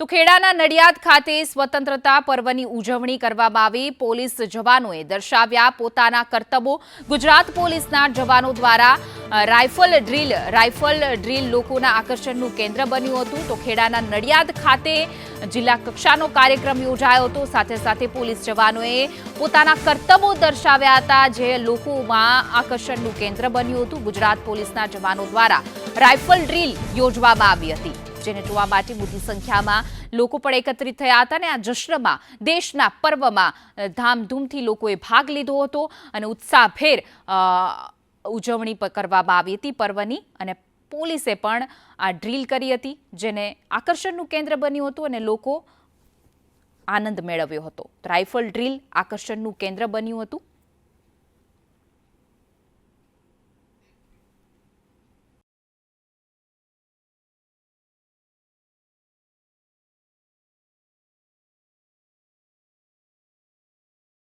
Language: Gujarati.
તો ખેડાના નડિયાદ ખાતે સ્વતંત્રતા પર્વની ઉજવણી કરવામાં આવી. પોલીસ જવાનોએ દર્શાવ્યા પોતાના કર્તવ્યો ગુજરાત પોલીસના જવાનો દ્વારા રાઇફલ ડ્રીલ રાઇફલ ડ્રીલ લોકોના આકર્ષણનું કેન્દ્ર બન્યું હતું. તો ખેડાના નડિયાદ ખાતે જિલ્લા કક્ષાનો કાર્યક્રમ યોજાયો હતો. સાથે સાથે પોલીસ જવાનોએ પોતાના કર્તવ્યો દર્શાવ્યા હતા જે લોકોમાં આકર્ષણનું કેન્દ્ર બન્યું હતું. ગુજરાત પોલીસના જવાનો દ્વારા રાઇફલ ડ્રીલ યોજવામાં આવી હતી. જેને જોવા માટે મોટી સંખ્યામાં લોકો પણ એકત્રિત થયા હતા અને આ જશ્નમાં દેશના પર્વમાં ધામધૂમથી લોકોએ ભાગ લીધો હતો અને ઉત્સાહભેર ઉજવણી કરવામાં આવી હતી પર્વની અને પોલીસે પણ આ ડ્રીલ કરી હતી જેને આકર્ષણનું કેન્દ્ર બન્યું હતું અને લોકો આનંદ મેળવ્યો હતો. રાઇફલ ડ્રીલ આકર્ષણનું કેન્દ્ર બન્યું હતું.